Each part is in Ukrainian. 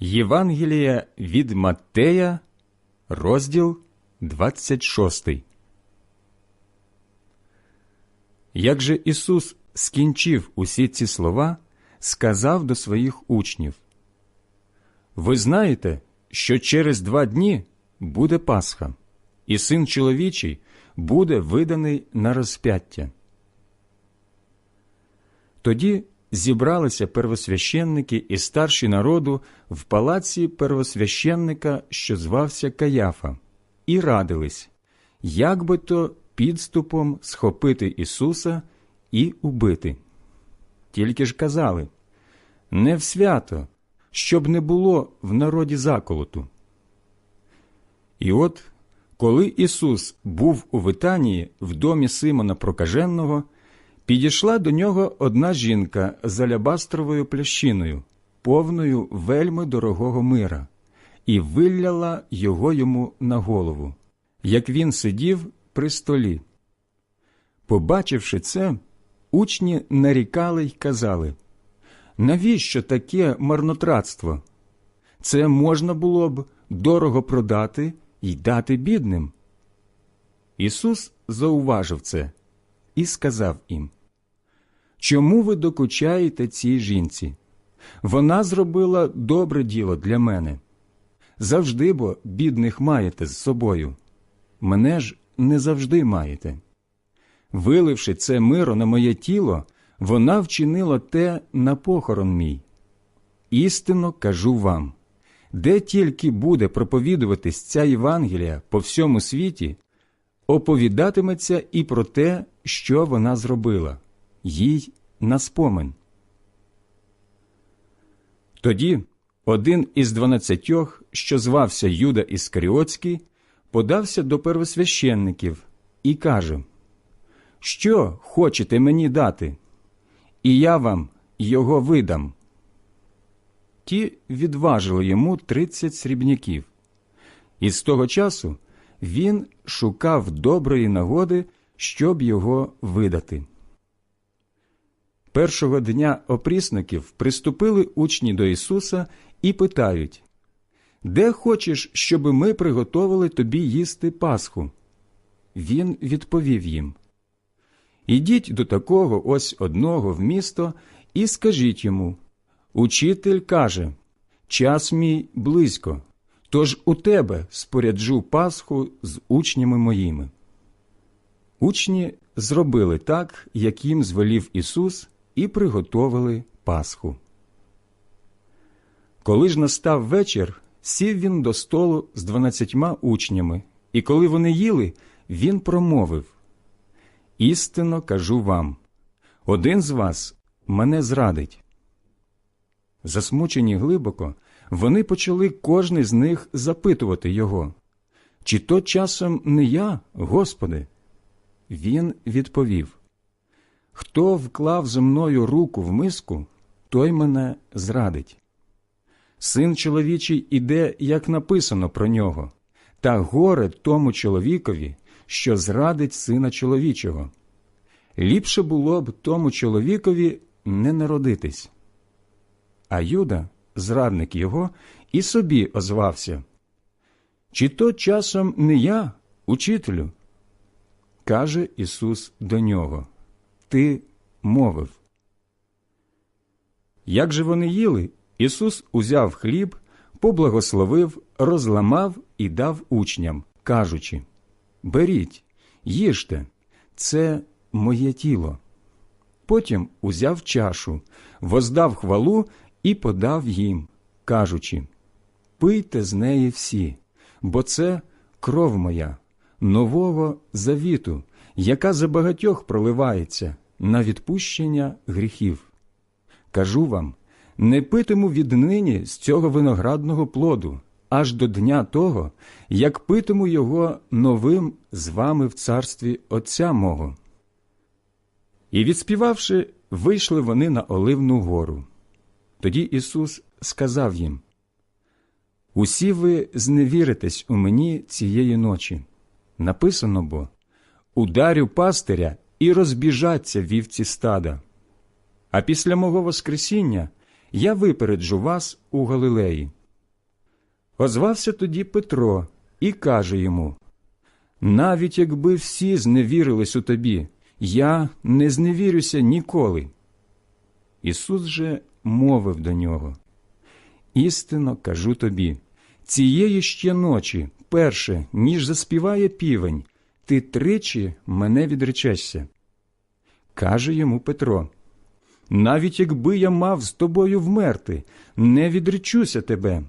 Євангелія від Маттея, розділ 26. Як же Ісус скінчив усі ці слова, сказав до своїх учнів Ви знаєте, що через два дні буде Пасха, і син чоловічий буде виданий на розп'яття. Тоді зібралися первосвященники і старші народу в палаці первосвященника, що звався Каяфа, і радились, як би то підступом схопити Ісуса і убити. Тільки ж казали не в свято, щоб не було в народі заколоту. І от, коли Ісус був у Витанії в домі Симона Прокаженого, Підійшла до нього одна жінка з алябастровою плящиною, повною вельми дорогого мира, і вилляла його йому на голову, як він сидів при столі. Побачивши це, учні нарікали й казали навіщо таке марнотратство? Це можна було б дорого продати й дати бідним. Ісус зауважив це і сказав їм Чому ви докучаєте цій жінці? Вона зробила добре діло для мене. Завжди бо бідних маєте з собою. Мене ж не завжди маєте. Виливши це миро на моє тіло, вона вчинила те на похорон мій. Істинно кажу вам де тільки буде проповідуватись ця Євангелія по всьому світі, оповідатиметься і про те, що вона зробила їй на спомин. Тоді один із дванадцятьох, що звався Юда Іскаріотський, подався до первосвященників і каже Що хочете мені дати? І я вам його видам. Ті відважили йому тридцять срібняків. І з того часу він шукав доброї нагоди, щоб його видати. Першого дня опрісників приступили учні до Ісуса і питають Де хочеш, щоб ми приготовили тобі їсти Пасху? Він відповів їм Ідіть до такого ось одного в місто і скажіть йому Учитель каже Час мій близько, тож у тебе споряджу Пасху з учнями моїми. Учні зробили так, як їм звелів Ісус і приготовили Пасху. Коли ж настав вечір, сів він до столу з дванадцятьма учнями, і коли вони їли, він промовив Істинно кажу вам один з вас мене зрадить. Засмучені глибоко, вони почали кожний з них запитувати його, чи то часом не я, Господи? Він відповів Хто вклав зі мною руку в миску, той мене зрадить. Син чоловічий іде, як написано про нього, та горе тому чоловікові, що зрадить сина чоловічого. Ліпше було б тому чоловікові не народитись. А Юда, зрадник його, і собі озвався. Чи то часом не я, учителю? Каже Ісус до нього ти мовив. Як же вони їли, Ісус узяв хліб, поблагословив, розламав і дав учням, кажучи Беріть, їжте, це моє тіло. Потім узяв чашу, воздав хвалу і подав їм, кажучи Пийте з неї всі, бо це кров моя, нового завіту, яка за багатьох проливається на відпущення гріхів. Кажу вам не питиму віднині з цього виноградного плоду, аж до дня того, як питиму його новим з вами в царстві Отця мого. І відспівавши, вийшли вони на Оливну гору. Тоді Ісус сказав їм Усі ви зневіритесь у мені цієї ночі. Написано бо ударю пастиря і розбіжаться вівці стада. А після мого Воскресіння я випереджу вас у Галилеї. Озвався тоді Петро і каже йому навіть якби всі зневірились у тобі, я не зневірюся ніколи. Ісус же мовив до нього Істинно кажу тобі, цієї ще ночі, перше, ніж заспіває півень, ти тричі мене відречешся. Каже йому Петро навіть якби я мав з тобою вмерти, не відречуся тебе.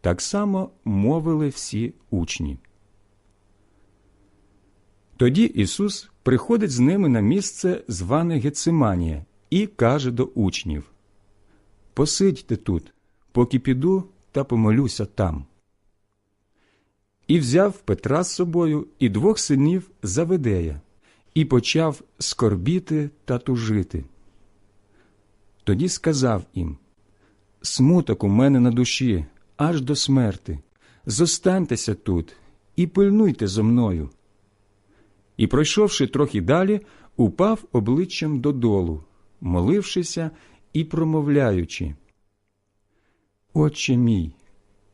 Так само мовили всі учні. Тоді Ісус приходить з ними на місце, зване Гециманія, і каже до учнів Посидьте тут, поки піду та помолюся там. І взяв Петра з собою і двох синів Заведея, і почав скорбіти та тужити. Тоді сказав їм Смуток у мене на душі, аж до смерти. Зостаньтеся тут і пильнуйте зо мною. І, пройшовши трохи далі, упав обличчям додолу, молившися і промовляючи. Отче мій,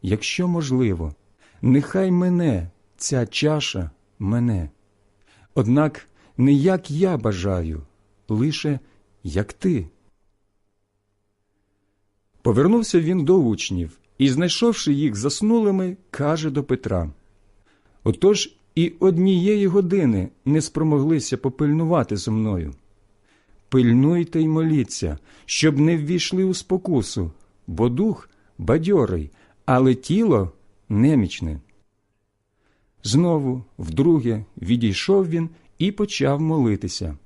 якщо можливо, нехай мене ця чаша мене. Однак не як я бажаю, лише як ти. Повернувся він до учнів і, знайшовши їх заснулими, каже до Петра Отож і однієї години не спромоглися попильнувати зо мною. Пильнуйте й моліться, щоб не ввійшли у спокусу, бо дух бадьорий, але тіло немічне. Знову, вдруге, відійшов він і почав молитися.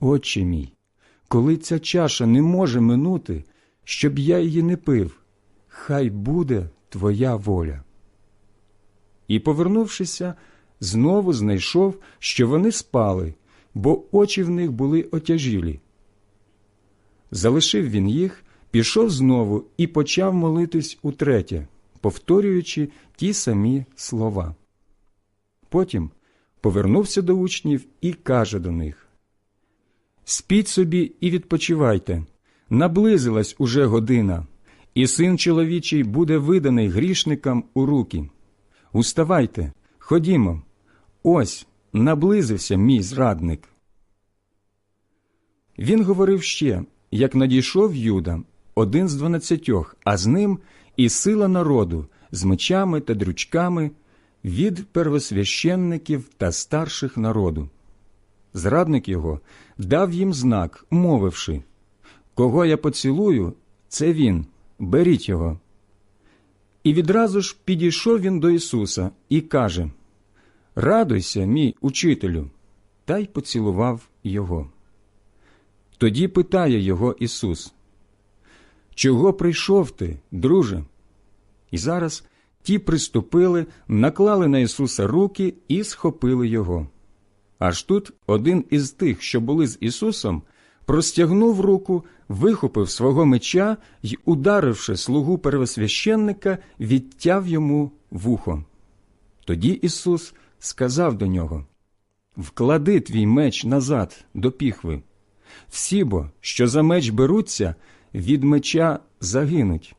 Отче мій, коли ця чаша не може минути, щоб я її не пив, хай буде твоя воля. І, повернувшися, знову знайшов, що вони спали, бо очі в них були отяжілі. Залишив він їх, пішов знову і почав молитись утретє, повторюючи ті самі слова. Потім повернувся до учнів і каже до них Спіть собі і відпочивайте, наблизилась уже година, і син чоловічий буде виданий грішникам у руки. Уставайте, ходімо, ось наблизився мій зрадник. Він говорив ще, як надійшов Юда, один з дванадцятьох, а з ним і сила народу з мечами та дрючками від первосвященників та старших народу. Зрадник його дав їм знак, мовивши Кого я поцілую, це він, беріть його. І відразу ж підійшов він до Ісуса і каже Радуйся, мій учителю, та й поцілував його. Тоді питає його Ісус, Чого прийшов ти, друже? І зараз ті приступили, наклали на Ісуса руки і схопили його. Аж тут один із тих, що були з Ісусом, простягнув руку, вихопив свого меча й, ударивши слугу первосвященника, відтяв йому вухо. Тоді Ісус сказав до нього Вклади твій меч назад до піхви. Всі бо, що за меч беруться, від меча загинуть.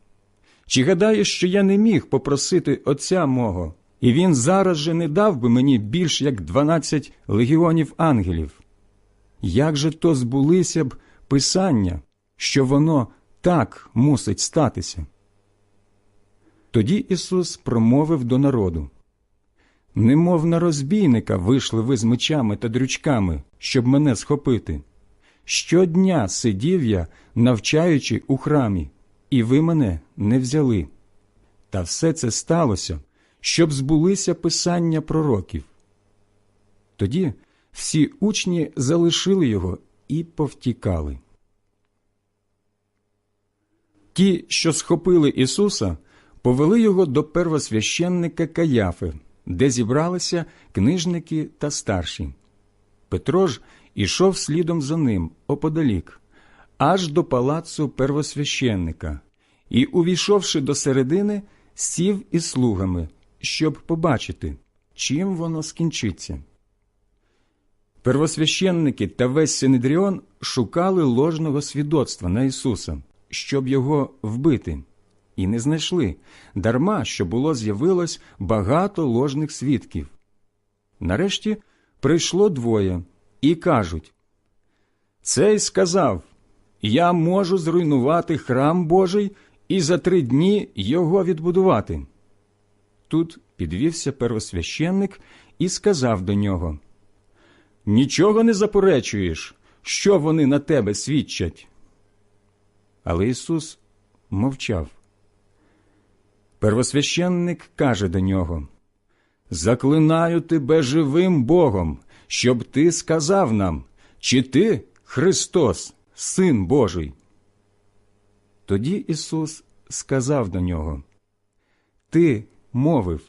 Чи гадаєш, що я не міг попросити Отця мого, і він зараз же не дав би мені більш як дванадцять легіонів ангелів? Як же то збулися б писання, що воно так мусить статися? Тоді Ісус промовив до народу Немов на розбійника вийшли ви з мечами та дрючками, щоб мене схопити. Щодня сидів я, навчаючи у храмі, і ви мене не взяли. Та все це сталося, щоб збулися писання пророків. Тоді всі учні залишили його і повтікали. Ті, що схопили Ісуса, повели його до первосвященника Каяфи, де зібралися книжники та старші. Петро ж ішов слідом за ним оподалік, аж до палацу первосвященника, і, увійшовши до середини, сів із слугами, щоб побачити, чим воно скінчиться. Первосвященники та весь Синедріон шукали ложного свідоцтва на Ісуса, щоб його вбити, і не знайшли, дарма що було з'явилось багато ложних свідків. Нарешті прийшло двоє і кажуть Цей сказав Я можу зруйнувати храм Божий і за три дні його відбудувати. Тут підвівся первосвященник і сказав до нього Нічого не заперечуєш, що вони на тебе свідчать. Але Ісус мовчав. Первосвященник каже до нього Заклинаю тебе живим Богом, щоб ти сказав нам, чи ти Христос, Син Божий. Тоді Ісус сказав до нього Ти мовив,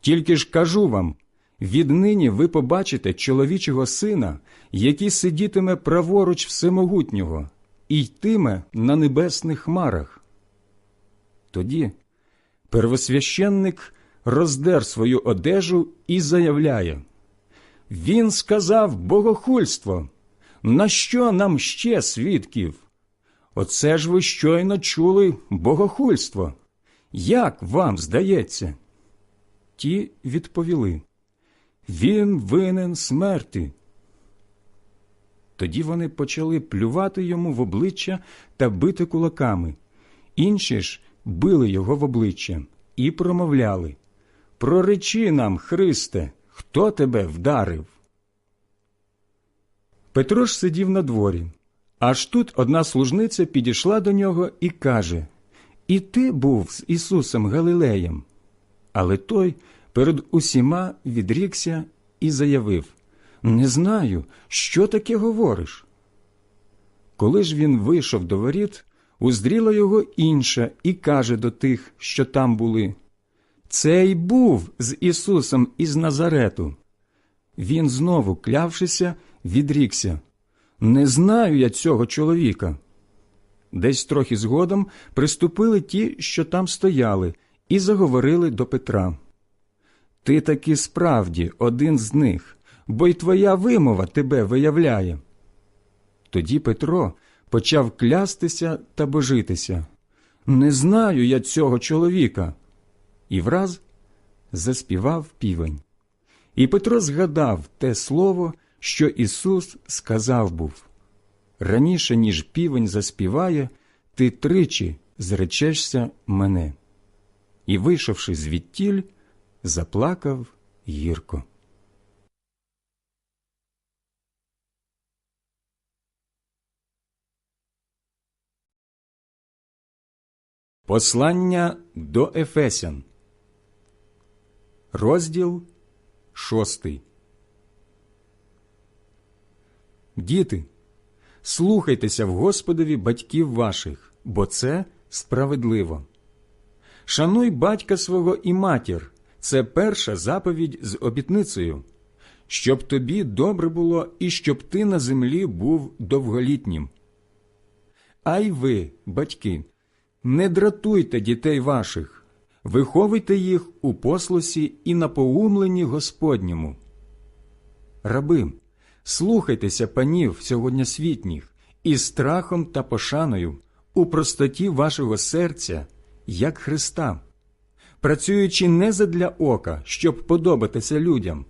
тільки ж кажу вам, віднині ви побачите чоловічого сина, який сидітиме праворуч всемогутнього, і йтиме на небесних хмарах. Тоді первосвященник роздер свою одежу і заявляє Він сказав богохульство. На що нам ще свідків? Оце ж ви щойно чули богохульство. Як вам здається? Ті відповіли Він винен смерти. Тоді вони почали плювати йому в обличчя та бити кулаками. Інші ж били його в обличчя і промовляли Проречи нам, Христе, хто тебе вдарив? Петро ж сидів на дворі. Аж тут одна служниця підійшла до нього і каже І ти був з Ісусом Галилеєм. Але той перед усіма відрікся і заявив Не знаю, що таке говориш. Коли ж він вийшов до воріт, уздріла його інша і каже до тих, що там були Цей був з Ісусом із Назарету. Він знову, клявшися, відрікся Не знаю я цього чоловіка. Десь трохи згодом приступили ті, що там стояли, і заговорили до Петра. Ти таки справді один з них, бо й твоя вимова тебе виявляє. Тоді Петро почав клястися та божитися. Не знаю я цього чоловіка. І враз заспівав півень. І Петро згадав те слово, що Ісус сказав був раніше, ніж півень заспіває, ти тричі зречешся мене. І, вийшовши звідтіль, заплакав гірко. Послання до Ефесян, розділ шостий. Діти, слухайтеся в Господові батьків ваших, бо це справедливо. Шануй батька свого і матір це перша заповідь з обітницею, щоб тобі добре було і щоб ти на землі був довголітнім. А й ви, батьки, не дратуйте дітей ваших, виховуйте їх у послусі і напоумленні Господньому. Раби, слухайтеся панів сьогоднішніх із страхом та пошаною у простоті вашого серця, як Христа, працюючи не задля ока, щоб подобатися людям,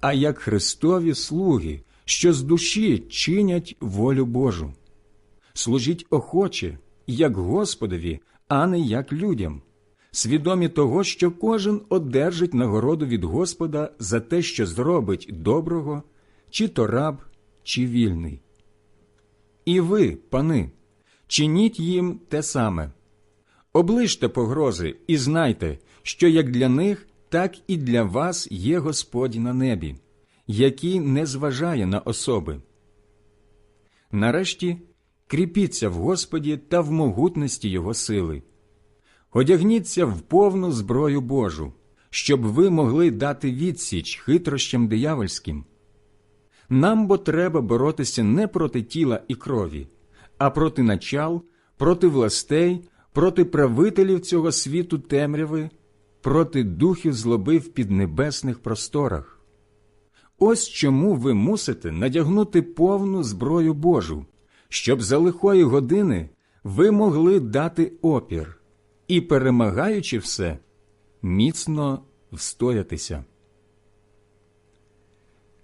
а як Христові слуги, що з душі чинять волю Божу. Служіть охоче, як Господові, а не як людям, свідомі того, що кожен одержить нагороду від Господа за те, що зробить доброго, чи то раб, чи вільний. І ви, пани, чиніть їм те саме. Оближте погрози і знайте, що як для них, так і для вас є Господь на небі, який не зважає на особи. Нарешті кріпіться в Господі та в могутності Його сили. Одягніться в повну зброю Божу, щоб ви могли дати відсіч хитрощам диявольським. Нам бо треба боротися не проти тіла і крові, а проти начал, проти властей, проти правителів цього світу темряви, проти духів злоби в піднебесних просторах. Ось чому ви мусите надягнути повну зброю Божу, щоб за лихої години ви могли дати опір, і, перемагаючи все, міцно встоятися.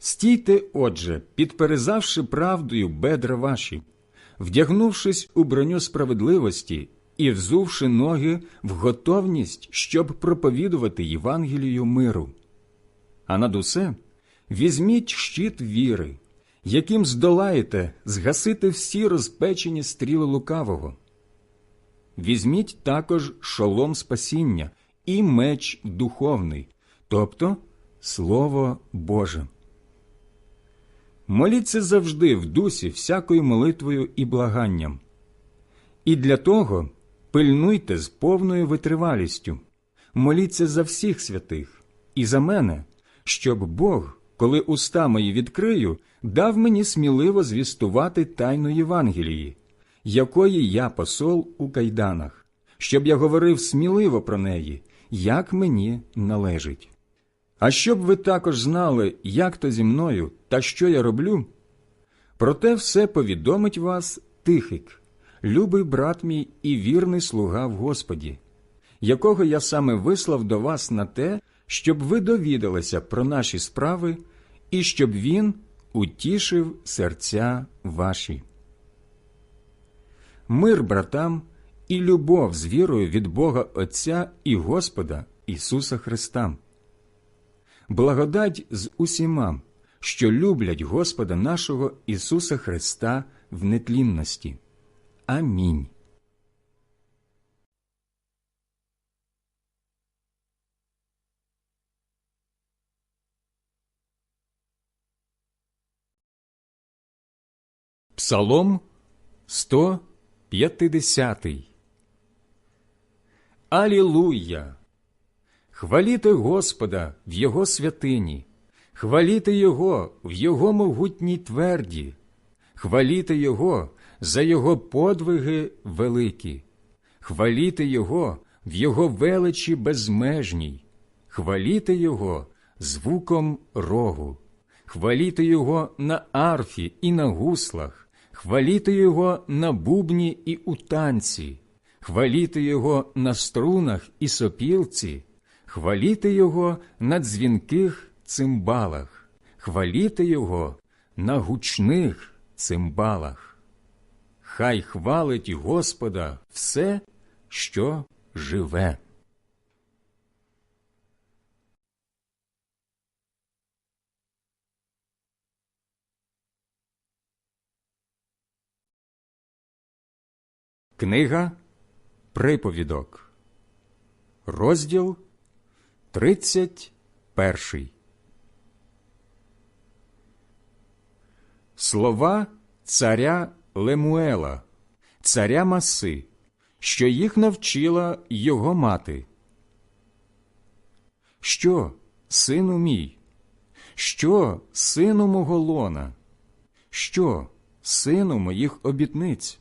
Стійте, отже, підперезавши правдою бедра ваші, вдягнувшись у броню справедливості і взувши ноги в готовність, щоб проповідувати Євангелію миру. А над усе візьміть щит віри, яким здолаєте згасити всі розпечені стріли лукавого. Візьміть також шолом спасіння і меч духовний, тобто Слово Боже. Моліться завжди в дусі всякою молитвою і благанням. І для того пильнуйте з повною витривалістю, моліться за всіх святих і за мене, щоб Бог, коли уста мої відкрию, дав мені сміливо звістувати тайну Євангелії, якої я посол у кайданах, щоб я говорив сміливо про неї, як мені належить. А щоб ви також знали, як то зі мною та що я роблю, проте все повідомить вас Тихик, любий брат мій і вірний слуга в Господі, якого я саме вислав до вас на те, щоб ви довідалися про наші справи і щоб він утішив серця ваші. Мир братам і любов з вірою від Бога Отця і Господа Ісуса Христа. Благодать з усіма, що люблять Господа нашого Ісуса Христа в нетлінності. Амінь. Псалом 150 Алілуя! Хваліте Господа в Його святині, хваліте Його в Його могутній тверді, хваліте Його за Його подвиги великі, хваліте Його в Його величі безмежній, хваліте Його звуком рогу, хваліте Його на арфі і на гуслах, хваліте Його на бубні і у танці, хваліте Його на струнах і сопілці, хваліте Його на дзвінких цимбалах, хваліте Його на гучних цимбалах. Хай хвалить Господа все, що живе. Книга Приповідок, розділ 31 Слова царя Лемуела, царя Маси, що їх навчила його мати. Що, сину мій? Що, сину мого лона? Що, сину моїх обітниць?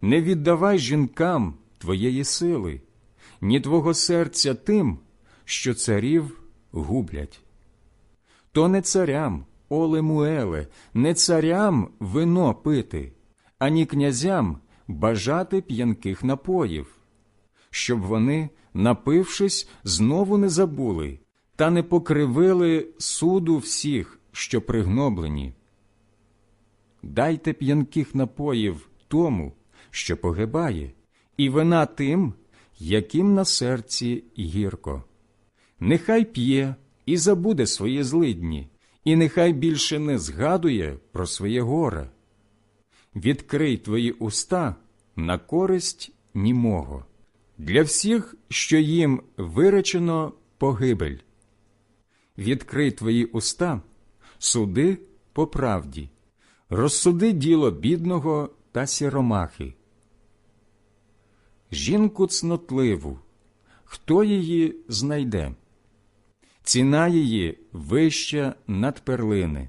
Не віддавай жінкам твоєї сили, ні твого серця тим, що царів гублять. То не царям, о Лемуеле, не царям вино пити, ані князям бажати п'янких напоїв, щоб вони, напившись, знову не забули та не покривили суду всіх, що пригноблені. Дайте п'янких напоїв тому, що погибає, і вина тим, яким на серці гірко. Нехай п'є і забуде свої злидні, і нехай більше не згадує про своє горе. Відкрий твої уста на користь німого, для всіх, що їм виречено погибель. Відкрий твої уста, суди по правді, розсуди діло бідного та сіромахи. Жінку цнотливу, хто її знайде? Ціна її вища над перлини,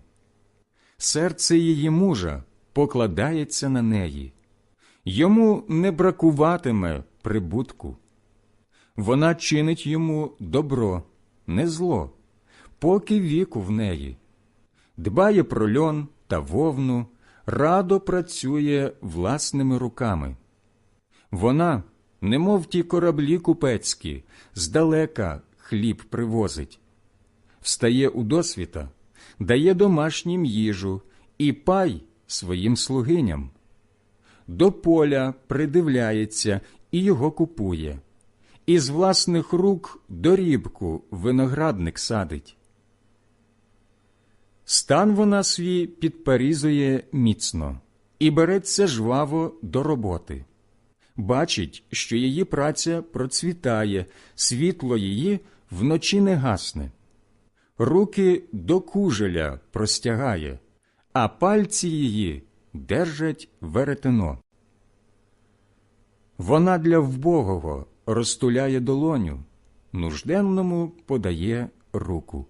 серце її мужа покладається на неї, йому не бракуватиме прибутку. Вона чинить йому добро, не зло, поки віку в неї, дбає про льон та вовну, радо працює власними руками. Вона немов ті кораблі купецькі, здалека хліб привозить. Встає у досвіта, дає домашнім їжу і пай своїм слугиням. До поля придивляється і його купує, із власних рук дорібку виноградник садить. Стан вона свій підпарізує міцно і береться жваво до роботи. Бачить, що її праця процвітає, світло її вночі не гасне. Руки до кужеля простягає, а пальці її держать веретено. Вона для вбогого розтуляє долоню, нужденному подає руку.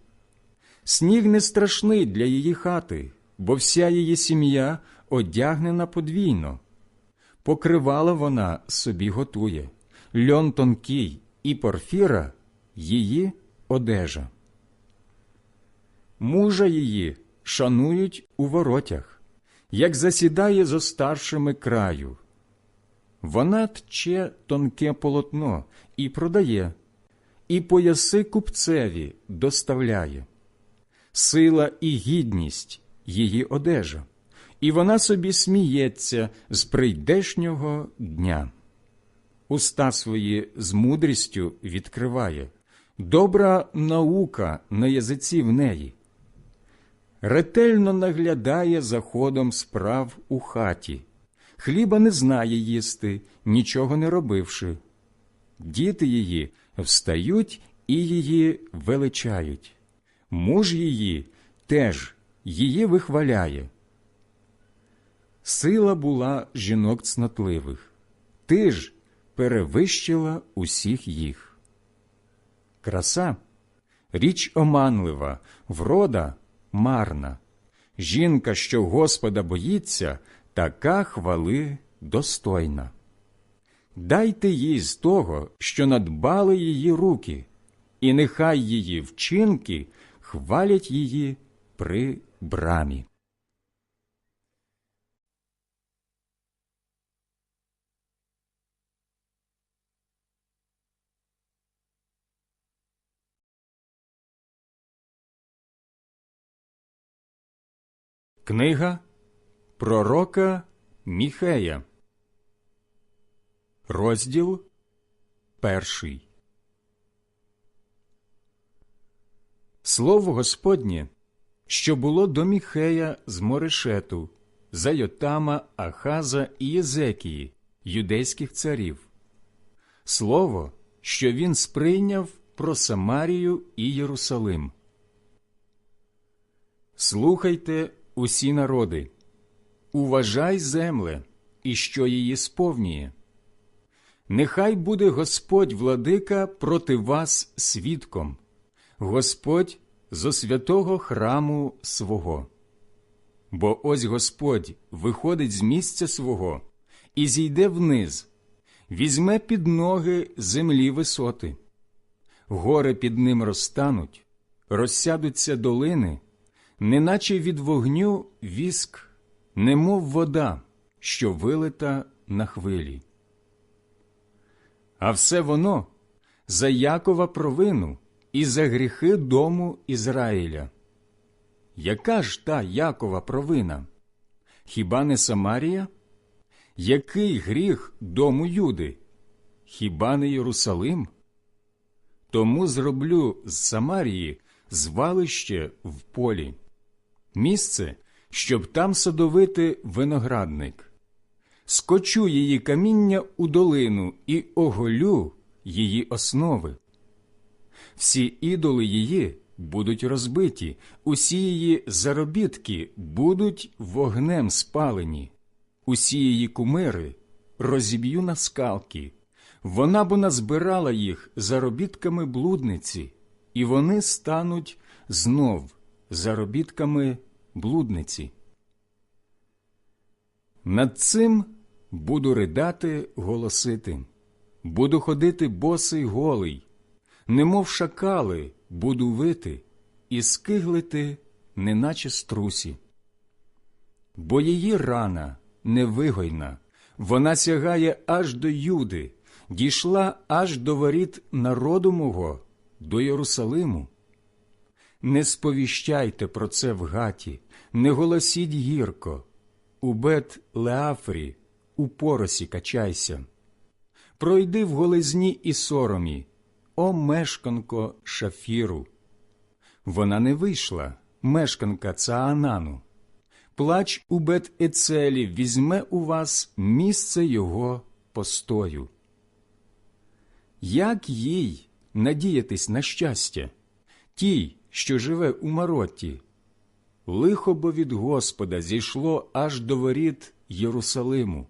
Сніг не страшний для її хати, бо вся її сім'я одягнена подвійно. Покривала вона собі готує, льон тонкий і порфіра її одежа. Мужа її шанують у воротях, як засідає зо старшими краю. Вона тче тонке полотно і продає, і пояси купцеві доставляє. Сила і гідність її одежа, і вона собі сміється з прийдешнього дня. Уста свої з мудрістю відкриває, добра наука на язиці в неї. Ретельно наглядає за ходом справ у хаті, хліба не знає їсти, нічого не робивши. Діти її встають і її величають. Муж її теж її вихваляє. Сила була жінок цнотливих, ти ж перевищила усіх їх. Краса річ оманлива, врода марна. Жінка, що Господа боїться, така хвали достойна. Дайте їй з того, що надбали її руки, і нехай її вчинки хвалять її при брамі. Книга Пророка Міхея, розділ перший. Слово Господнє, що було до Міхея з Морешету, за Йотама, Ахаза і Єзекії, юдейських царів. Слово, що він сприйняв про Самарію і Єрусалим. Слухайте усі народи, уважай земле, і що її сповнює. Нехай буде Господь владика проти вас свідком, Господь зо святого храму свого. Бо ось Господь виходить з місця свого і зійде вниз, візьме під ноги землі висоти, гори під ним розтануть, розсядуться долини неначе від вогню віск, немов вода, що вилита на хвилі. А все воно за Якова провину і за гріхи дому Ізраїля. Яка ж та Якова провина? Хіба не Самарія? Який гріх дому Юди? Хіба не Єрусалим? Тому зроблю з Самарії звалище в полі місце, щоб там садовити виноградник. Скочу її каміння у долину і оголю її основи. Всі ідоли її будуть розбиті, усі її заробітки будуть вогнем спалені, усі її кумири розіб'ю на скалки. Вона бо назбирала їх заробітками блудниці, і вони стануть знов заробітками блудниці. Над цим буду ридати голосити, буду ходити босий голий, немов шакали буду вити і скиглити, неначе струсі. Бо її рана невигойна, вона сягає аж до юди, дійшла аж до воріт народу мого, до Єрусалиму. Не сповіщайте про це в гаті, не голосіть гірко, у бет Леафрі, у поросі качайся. Пройди в голизні і соромі, о мешканко шафіру. Вона не вийшла, мешканка Цаанану. Плач у бет Ецелі візьме у вас місце його постою. Як їй надіятись на щастя, тій, що живе у Маротті? Лихо бо від Господа зійшло аж до воріт Єрусалиму.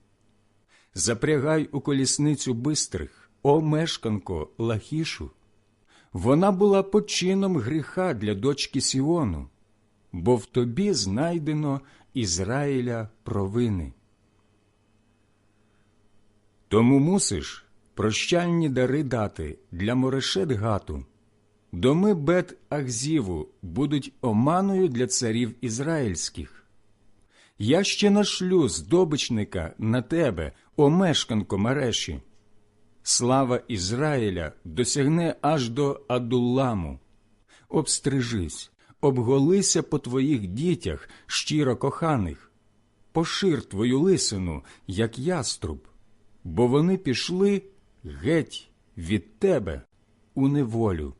Запрягай у колісницю бистрих, о мешканко Лахішу. Вона була почином гріха для дочки Сіону, бо в тобі знайдено Ізраїля провини. Тому мусиш прощальні дари дати для Морешет Гату. Доми бет Ахзіву будуть оманою для царів ізраїльських. Я ще нашлю здобичника на тебе, о мешканко Мареші. Слава Ізраїля досягне аж до Адулламу. Обстрижись, обголися по твоїх дітях, щиро коханих, пошир твою лисину, як яструб, бо вони пішли геть від тебе у неволю.